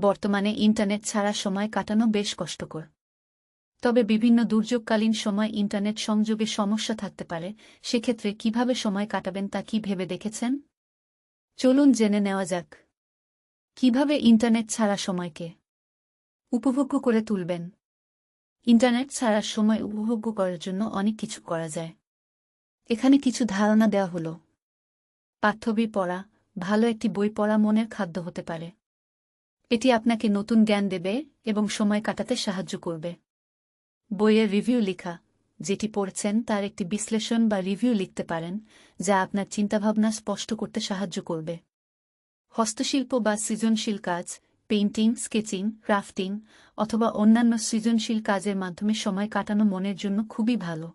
বর্তমানে ইন্টারনেট ছাড়া সময় কাটানো বেশ কষ্টকর। তবে বিভিন্ন দুর্যোগকালীন সময় ইন্টারনেট সংযোগে সমস্যা থাকতে পারে, সেক্ষেত্রে কীভাবে সময় কাটাবেন তা কি ভেবে দেখেছেন? চলুন জেনে নেওয়া যাক। কীভাবে ইন্টারনেট ছাড়া সময়কে উপভোগ্য করে তুলবেন? ইন্টারনেট ছাড়া সময় উপভোগ্য করার জন্য অনেক কিছু করা যায়। এখানে কিছু ধারণা দেওয়া হল। পাঠ্যবই পড়া, ভালো একটি বই পড়া মনের খাদ্য হতে পারে। এটি আপনাকে নতুন জ্ঞান দেবে এবং সময় কাটাতে সাহায্য করবে। বইয়ের রিভিউ লেখা, যেটি পড়ছেন তার একটি বিশ্লেষণ বা রিভিউ লিখতে পারেন, যা আপনার চিন্তাভাবনা স্পষ্ট করতে সাহায্য করবে। হস্তশিল্প বা সৃজনশীল কাজ, পেইন্টিং, স্কেচিং, ক্রাফটিং, অথবা অন্যান্য সৃজনশীল কাজের মাধ্যমে সময় কাটানো মনের জন্য খুবই ভালো।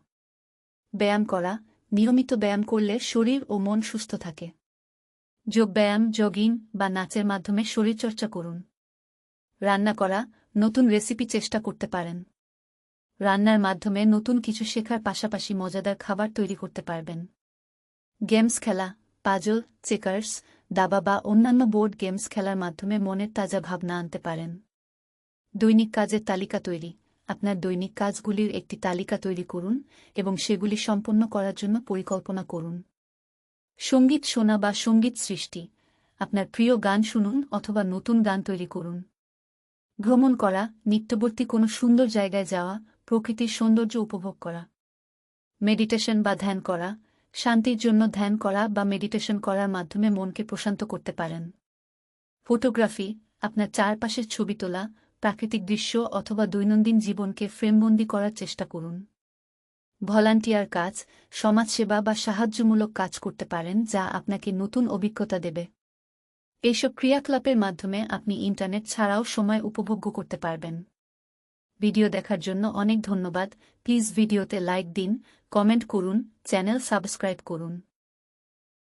ব্যায়াম করা, নিয়মিত ব্যায়াম করলে শরীর ও মন সুস্থ থাকে। যোগব্যায়াম জগিং বা নাচের মাধ্যমে শরীরচর্চা করুন। রান্না করা, নতুন রেসিপি চেষ্টা করতে পারেন। রান্নার মাধ্যমে নতুন কিছু শেখার পাশাপাশি মজাদার খাবার তৈরি করতে পারবেন। গেমস খেলা পাজল চেকার্স দাবা বা অন্যান্য বোর্ড গেমস খেলার মাধ্যমে মনের তাজা ভাবনা আনতে পারেন। দৈনিক কাজের তালিকা তৈরি, আপনার দৈনিক কাজগুলির একটি তালিকা তৈরি করুন এবং সেগুলি সম্পন্ন করার জন্য পরিকল্পনা করুন। সংগীত শোনা বা সংগীত সৃষ্টি। আপনার প্রিয় গান শুনুন অথবা নতুন গান তৈরি করুন। ভ্রমণ করা, নিত্যবর্তী কোনো সুন্দর জায়গায় যাওয়া, প্রকৃতির সৌন্দর্য উপভোগ করা। মেডিটেশন বা ধ্যান করা, শান্তির জন্য ধ্যান করা বা মেডিটেশন করার মাধ্যমে মনকে প্রশান্ত করতে পারেন। ফটোগ্রাফি, আপনার চারপাশের ছবি তোলা, প্রাকৃতিক দৃশ্য অথবা দৈনন্দিন জীবনকে ফ্রেমবন্দি করার চেষ্টা করুন। ভলান্টিয়ার কাজ, সমাজসেবা বা সাহায্যমূলক কাজ করতে পারেন যা আপনাকে নতুন অভিজ্ঞতা দেবে। এইসব ক্রিয়াকলাপের মাধ্যমে আপনি ইন্টারনেট ছাড়াও সময় উপভোগ্য করতে পারবেন। ভিডিও দেখার জন্য অনেক ধন্যবাদ। প্লিজ ভিডিওতে লাইক দিন, কমেন্ট করুন, চ্যানেল সাবস্ক্রাইব করুন।